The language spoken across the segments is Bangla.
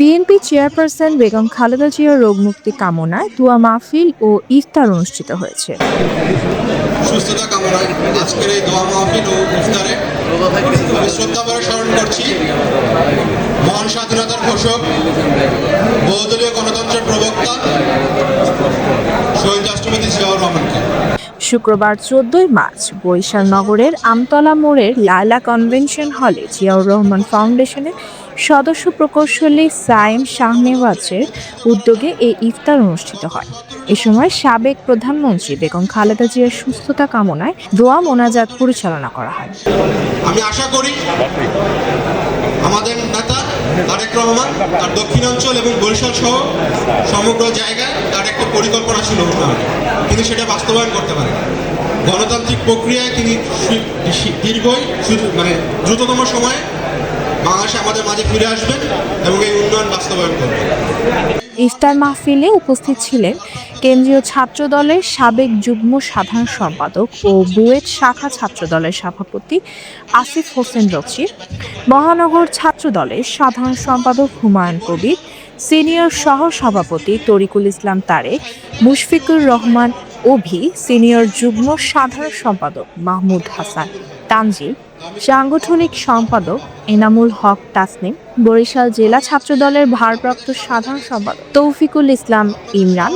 বিএনপি চেয়ারপারসন বেগম খালেদা জিয়ার রোগমুক্তি কামনায় দোয়া মাহফিল ও ইফতার অনুষ্ঠিত হয়েছে। সুস্থতা কামনায় আজকের এই দোয়া মাহফিল ও ইফতারে আমি শ্রদ্ধা স্মরণ করছি। মহান স্বাধীনতার ঘোষক বহুদলীয় গণতন্ত্রের প্রবক্তা শহীদ রাষ্ট্রপতি জিয়াউর রহমানকে। শুক্রবার চোদ্দই মার্চ বরিশাল নগরের আমতলা মোড়ের লায়লা কনভেনশন হলে জিয়াউর রহমান ফাউন্ডেশনের সদস্য প্রকৌশলী সাইম শাহনেওয়াজের উদ্যোগে এই ইফতার অনুষ্ঠিত হয়। এ সময় সাবেক প্রধানমন্ত্রী বেগম খালেদা জিয়ার সুস্থতা কামনায় দোয়া মোনাজাত পরিচালনা করা হয়। আমি আশা করি আমাদের নেতা তারেক রহমান তার দক্ষিণাঞ্চল এবং বরিশাল সহ সমগ্র জায়গায় তার একটা পরিকল্পনা ছিল কিন্তু সেটা বাস্তবায়ন করতে পারে গণতান্ত্রিক প্রক্রিয়ায় তিনি দীর্ঘই মানে দ্রুততম সময়ে বাংলাদেশে আমাদের মাঝে ফিরে আসবেন এবং এই উন্নয়ন বাস্তবায়ন করবেন। ইফতার মাহফিলে উপস্থিত ছিলেন কেন্দ্রীয় ছাত্র দলের সাবেক যুগ্ম সাধারণ সম্পাদক ও বুয়েট শাখা ছাত্র দলের সভাপতি আসিফ হোসেন রচির মহানগর ছাত্র দলের সাধারণ সম্পাদক হুমায়ুন কবির, সিনিয়র সহ সভাপতি তরিকুল ইসলাম তারেক, মুশফিকুর রহমান অভি, সিনিয়র যুগ্ম সাধারণ সম্পাদক মাহমুদ হাসান। তানজিল, সাংগঠনিক সম্পাদক এনামুল হক তাসনিম, বরিশাল জেলা ছাত্রদলের ভারপ্রাপ্ত সাধারণ সম্পাদক তৌফিকুল ইসলাম ইমরান,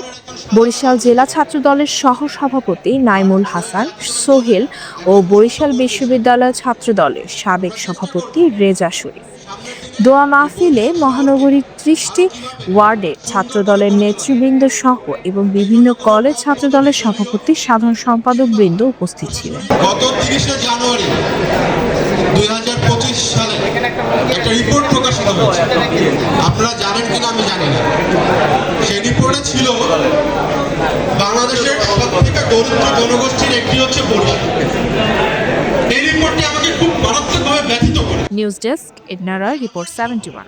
বরিশাল জেলা ছাত্রদলের সহ সভাপতি নাইমুল হাসান, সোহেল ও বরিশাল বিশ্ববিদ্যালয় ছাত্রদলের সাবেক সভাপতি রেজা শরীফ। দোয়া মাহফিলে মহানগরীর ত্রিশটি ওয়ার্ডে ছাত্রদলের নেতৃবৃন্দ সহ এবং বিভিন্ন কলেজ ছাত্র দলের সভাপতি, সাধারণ সম্পাদক বৃন্দ উপস্থিত ছিলেন। গত তিরিশে জানুয়ারি দুই হাজার পঁচিশ সালে একটা রিপোর্ট প্রকাশিত হয়েছে। আপনারা জানেন কিনা আমি জানি না। সেই রিপোর্টে ছিল, বাংলাদেশের সব থেকে দরিদ্র জনগোষ্ঠীর একটি হচ্ছে নিউজ ডেস্ক এডনারা রিপোর্ট সেভেন্টি ওয়ান